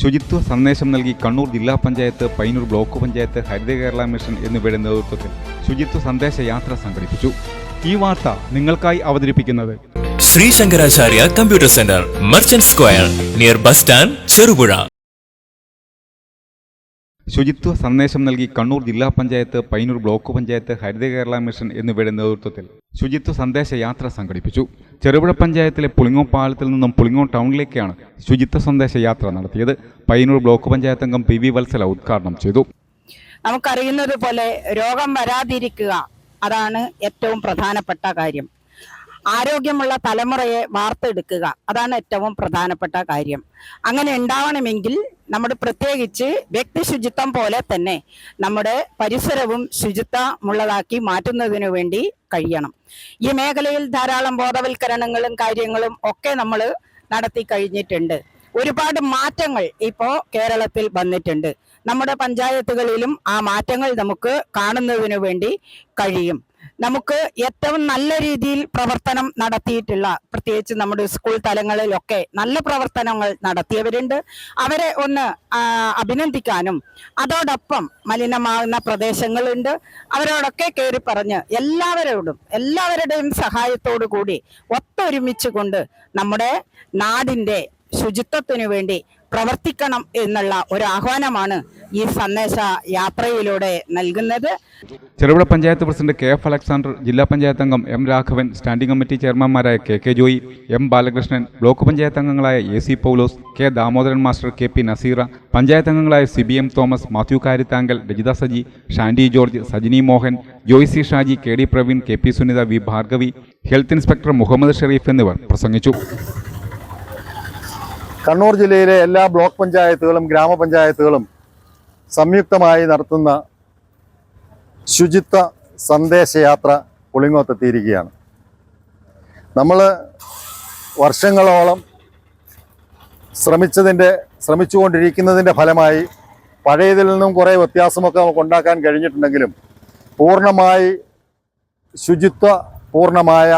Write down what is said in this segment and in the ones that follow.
ശുചിത്വ സന്ദേശം നൽകി കണ്ണൂർ ജില്ലാ പഞ്ചായത്ത് പൈനൂർ ബ്ലോക്ക് പഞ്ചായത്ത് ഹരിത കേരള മിഷൻ എന്നിവയുടെ നേതൃത്വത്തിൽ ശുചിത്വ സന്ദേശ യാത്ര സംഘടിപ്പിച്ചു. ഈ വാർത്ത നിങ്ങൾക്കായി അവതരിപ്പിക്കുന്നത് Shri Shankaracharya computer centre merchant square near bus stand Cherupuzha. ശുചിത്വ സന്ദേശം നൽകി കണ്ണൂർ ജില്ലാ പഞ്ചായത്ത് പൈനൂർ ബ്ലോക്ക് പഞ്ചായത്ത് ഹരിത കേരള മിഷൻ എന്നിവയുടെ നേതൃത്വത്തിൽ ശുചിത്വ സന്ദേശ യാത്ര സംഘടിപ്പിച്ചു. ചെറുപുഴ പഞ്ചായത്തിലെ പുളിങ്ങോ പാലത്തിൽ നിന്നും പുളിങ്ങോ ടൗണിലേക്കാണ് ശുചിത്വ സന്ദേശ യാത്ര നടത്തിയത്. പൈനൂർ ബ്ലോക്ക് പഞ്ചായത്ത് അംഗം പി വി വത്സല ഉദ്ഘാടനം ചെയ്തു. നമുക്കറിയുന്നത് പോലെ രോഗം വരാതിരിക്കുക അതാണ് ഏറ്റവും പ്രധാനപ്പെട്ട കാര്യം. ആരോഗ്യമുള്ള തലമുറയെ വാർത്തെടുക്കുക അതാണ് ഏറ്റവും പ്രധാനപ്പെട്ട കാര്യം. അങ്ങനെ ഉണ്ടാവണമെങ്കിൽ നമ്മുടെ പ്രത്യേകിച്ച് വ്യക്തി ശുചിത്വം പോലെ തന്നെ നമ്മുടെ പരിസരവും ശുചിത്വമുള്ളതാക്കി മാറ്റുന്നതിനു വേണ്ടി കഴിയണം. ഈ മേഖലയിൽ ധാരാളം ബോധവൽക്കരണങ്ങളും കാര്യങ്ങളും ഒക്കെ നമ്മൾ നടത്തി കഴിഞ്ഞിട്ടുണ്ട്. ഒരുപാട് മാറ്റങ്ങൾ ഇപ്പോൾ കേരളത്തിൽ വന്നിട്ടുണ്ട്. നമ്മുടെ പഞ്ചായത്തുകളിലും ആ മാറ്റങ്ങൾ നമുക്ക് കാണുന്നതിനു വേണ്ടി കഴിയും. നമുക്ക് ഏറ്റവും നല്ല രീതിയിൽ പ്രവർത്തനം നടത്തിയിട്ടുള്ള പ്രത്യേകിച്ച് നമ്മുടെ സ്കൂൾ തലങ്ങളിലൊക്കെ നല്ല പ്രവർത്തനങ്ങൾ നടത്തിയവരുണ്ട്. അവരെ ഒന്ന് അഭിനന്ദിക്കാനും അതോടൊപ്പം മലിനമാകുന്ന പ്രദേശങ്ങളുണ്ട്. അവരോടൊക്കെ കയറി പറഞ്ഞ് എല്ലാവരോടും എല്ലാവരുടെയും സഹായത്തോടു കൂടി ഒത്തൊരുമിച്ച് കൊണ്ട് നമ്മുടെ നാടിന്റെ ശുചിത്വത്തിനു വേണ്ടി പ്രവർത്തിക്കണം എന്നുള്ള ഒരു ആഹ്വാനമാണ് ഈ സന്ദേശ യാത്രയിലൂടെ നൽകുന്നത്. Cherupuzha panchayat president K F Alexander ജില്ലാ പഞ്ചായത്ത് അംഗം M Raghavan standing committee ചെയർമാൻമാരായ K K Joy M Balakrishnan block panchayat അംഗങ്ങളായ A C Paulose K Damodaran master K P Naseera panchayat അംഗങ്ങളായ C B M Thomas Mathew Karithankal Rajitha Saji Shandy George Sajini Mohan Joy C Shaji K D Praveen K P Sunitha V Bhargavi health inspector Muhammad Sherif എന്നിവർ പ്രസംഗിച്ചു. കണ്ണൂർ ജില്ലയിലെ എല്ലാ block പഞ്ചായത്തുകളും ഗ്രാമപഞ്ചായത്തുകളും സംയുക്തമായി നടത്തുന്ന ശുചിത്വ സന്ദേശയാത്ര പുളിങ്ങോത്തെത്തിയിരിക്കുകയാണ്. നമ്മൾ വർഷങ്ങളോളം ശ്രമിച്ചതിന്റെ ശ്രമിച്ചുകൊണ്ടിരിക്കുന്നതിന്റെ ഫലമായി പഴയതിൽ നിന്നും കുറേ വ്യത്യാസമൊക്കെ നമുക്ക് ഉണ്ടാക്കാൻ കഴിഞ്ഞിട്ടുണ്ടെങ്കിലും പൂർണമായി ശുചിത്വ പൂർണമായ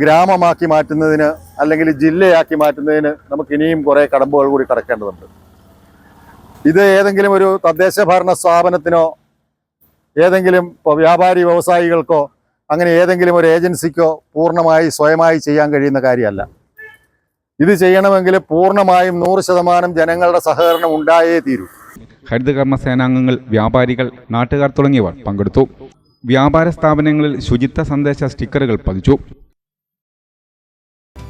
ഗ്രാമമാക്കി മാറ്റുന്നതിന് അല്ലെങ്കിൽ ജില്ലയാക്കി മാറ്റുന്നതിന് നമുക്ക് ഇനിയും കുറേ കടമ്പകൾ കൂടി കടക്കേണ്ടതുണ്ട്. ഇത് ഏതെങ്കിലും ഒരു തദ്ദേശ ഭരണ സ്ഥാപനത്തിനോ ഏതെങ്കിലും വ്യാപാരി വ്യവസായികൾക്കോ അങ്ങനെ ഏതെങ്കിലും ഒരു ഏജൻസിക്കോ പൂർണമായി സ്വയമായി ചെയ്യാൻ കഴിയുന്ന കാര്യമല്ല. ഇത് ചെയ്യണമെങ്കിൽ പൂർണമായും നൂറ് ശതമാനം ജനങ്ങളുടെ സഹകരണം ഉണ്ടായേ തീരൂ. ഹരിതകർമ്മ സേനാംഗങ്ങൾ വ്യാപാരികൾ നാട്ടുകാർ തുടങ്ങിയവർ പങ്കെടുത്തു. വ്യാപാര സ്ഥാപനങ്ങളിൽ ശുചിത്വ സന്ദേശ സ്റ്റിക്കറുകൾ പതിച്ചു.